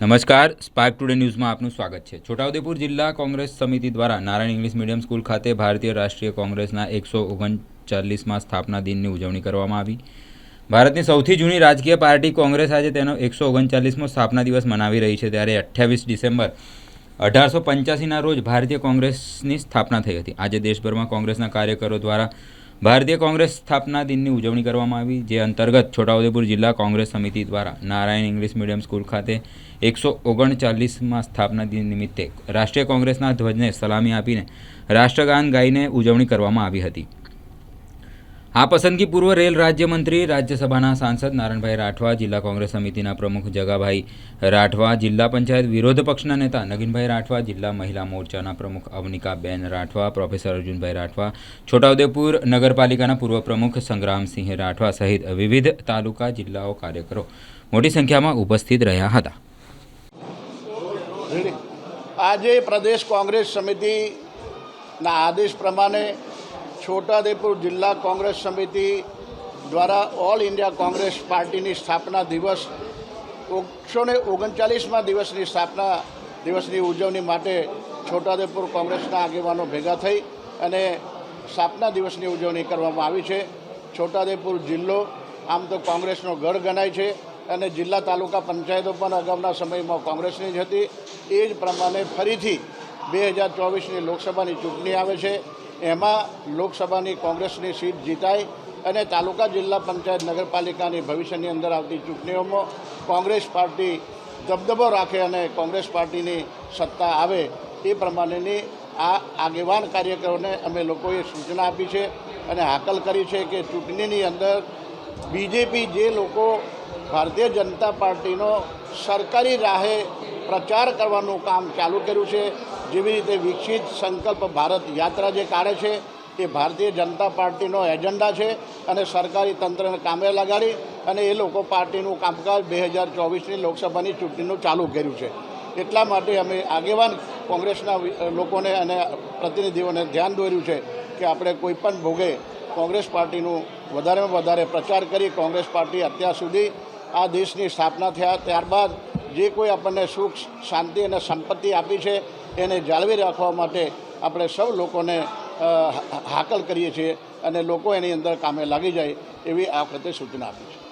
નમસ્કાર spark today ન્યૂઝમાં આપનું સ્વાગત છે. છોટાઉદેપુર જિલ્લા કોંગ્રેસ સમિતિ દ્વારા નારાયણ ઇંગ્લિશ મીડિયમ સ્કૂલ ખાતે ભારતીય રાષ્ટ્રીય કોંગ્રેસના એકસો ઓગણચાલીસમાં સ્થાપના દિનની ઉજવણી કરવામાં આવી. ભારતની સૌથી જૂની રાજકીય પાર્ટી કોંગ્રેસ આજે તેનો એકસો ઓગણચાલીસમો સ્થાપના દિવસ મનાવી રહી છે. ત્યારે અઠ્યાવીસ ડિસેમ્બર અઢારસો પંચ્યાસીના રોજ ભારતીય કોંગ્રેસની સ્થાપના થઈ હતી. આજે દેશભરમાં કોંગ્રેસના કાર્યકરો દ્વારા ભારતીય કોંગ્રેસ સ્થાપના દિનની ઉજવણી કરવામાં આવી, જે અંતર્ગત છોટાઉદેપુર જિલ્લા કોંગ્રેસ સમિતિ દ્વારા નારાયણ ઇંગ્લિશ મીડિયમ સ્કૂલ ખાતે એકસો ઓગણચાલીસમાં સ્થાપના દિન નિમિત્તે રાષ્ટ્રીય કોંગ્રેસના ધ્વજને સલામી આપીને રાષ્ટ્રગાન ગાઈને ઉજવણી કરવામાં આવી હતી. આ પસંદગી પૂર્વ રેલ રાજ્યમંત્રી, રાજ્યસભાના સાંસદ નારણભાઈ રાઠવા, જિલ્લા કોંગ્રેસ સમિતિના પ્રમુખ જગાભાઈ રાઠવા, જિલ્લા પંચાયત વિરોધ પક્ષના નેતા નગીનભાઈ રાઠવા, જિલ્લા મહિલા મોરચાના પ્રમુખ અવનિકાબેન રાઠવા, પ્રોફેસર અર્જુનભાઈ રાઠવા, છોટાઉદેપુર નગરપાલિકાના પૂર્વ પ્રમુખ સંગ્રામસિંહ રાઠવા સહિત વિવિધ તાલુકા જિલ્લાઓ કાર્યકરો મોટી સંખ્યામાં ઉપસ્થિત રહ્યા હતા. આજે પ્રદેશ કોંગ્રેસ સમિતિના આદેશ પ્રમાણે છોટાદેપુર જિલ્લા કોંગ્રેસ સમિતિ દ્વારા ઓલ ઇન્ડિયા કોંગ્રેસ પાર્ટીની સ્થાપના દિવસ એકસો ને ઓગણચાલીસમાં દિવસની સ્થાપના દિવસની ઉજવણી માટે છોટાદેપુર કોંગ્રેસના આગેવાનો ભેગા થઈ અને સ્થાપના દિવસની ઉજવણી કરવામાં આવી છે. છોટાદેપુર જિલ્લો આમ તો કોંગ્રેસનો ગઢ ગણાય છે અને જિલ્લા તાલુકા પંચાયતો પણ અગાઉના સમયમાં કોંગ્રેસની જ હતી. એ જ પ્રમાણે ફરીથી બે હજાર ચોવીસની લોકસભાની ચૂંટણી આવે છે. એમાં લોકસભાની કોંગ્રેસની સીટ જીતાય અને તાલુકા જિલ્લા પંચાયત નગરપાલિકાની ભવિષ્યની અંદર આવતી ચૂંટણીઓમાં કોંગ્રેસ પાર્ટી દબદબો રાખે અને કોંગ્રેસ પાર્ટીની સત્તા આવે એ પ્રમાણેની આ આગેવાન કાર્યકરોને અમે લોકોએ સૂચના આપી છે અને હાકલ કરી છે કે ચૂંટણીની અંદર બીજેપી જે લોકો ભારતીય જનતા પાર્ટીનો સરકારી રાહે પ્રચાર કરવાનું કામ ચાલુ કર્યું છે જેવી રીતે વિકસિત સંકલ્પ ભારત યાત્રા જે કાઢે છે, એ ભારતીય જનતા પાર્ટીનો એજન્ડા છે અને સરકારી તંત્રને કામે લગાડી અને એ લોકો પાર્ટીનું કામકાજ બે હજાર ચોવીસની લોકસભાની ચૂંટણીનું ચાલુ કર્યું છે. એટલા માટે અમે આગેવાન કોંગ્રેસના લોકોને અને પ્રતિનિધિઓને ધ્યાન દોર્યું છે કે આપણે કોઈપણ ભોગે કોંગ્રેસ પાર્ટીનું વધારેમાં વધારે પ્રચાર કરી કોંગ્રેસ પાર્ટી અત્યાર સુધી આ દેશની સ્થાપના થયા. ત્યારબાદ જે કોઈ આપણને સુખ, શાંતિ અને સંપત્તિ આપી છે, એને જાળવી રાખવા માટે આપણે સૌ લોકોને હાકલ કરીએ છીએ અને લોકો એની અંદર કામે લાગી જાય એવી આ વખતે સૂચના આપી છે.